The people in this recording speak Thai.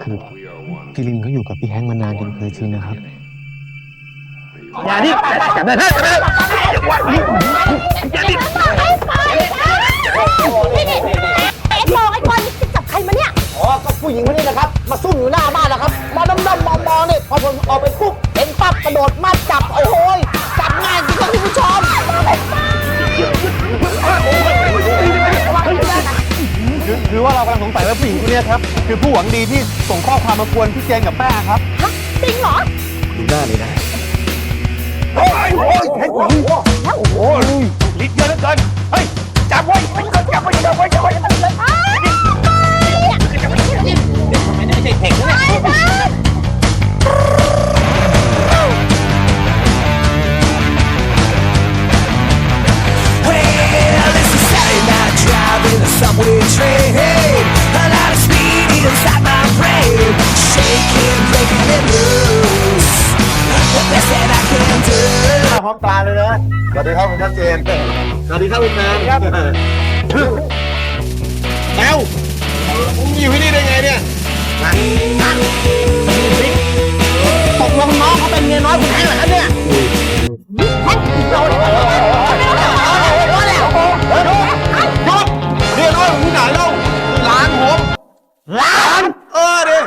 คือพี่ลินเขาอยู่กับพี่แฮงค์มานานจนเคยชินนะครับ อย่าดิจับได้จับได้นี่นี่ไอ้มองไอ้บอลจะจับใครมาเนี่ย อ๋อ ก็ผู้หญิงคนนี้นะครับ มาซุ่มอยู่หน้าบ้านนะครับมาดำดำมองมองเนี่ยพอผมออกไปปุ๊บเห็นปั๊บกระโดดมา คือคือว่าเรากำลังสงสัยว่าผู้หญิงคนนี้ครับ คือผู้หวังดีที่ส่งข้อความมากวนพี่เจนกับแป้ครับ ฮะจริงเหรอ ดูหน้าเลยนะโอ้ยโอ้ยโอ้ยโอ้โหลิดเยอะเหลือเกิน เฮ้ย จับไว้ พร้อมตาเลยนะสวัสดีครับคุณชัดเจนสวัสดีครับคุณแมนครับแอลมึงอยู่ที่นี่ได้ไงเนี่ยตกลงน้องเขาเป็นเมียน้อยคุณแฮงเหรอครับเนี่ย แล้วลานผมหล้าน เออเดิ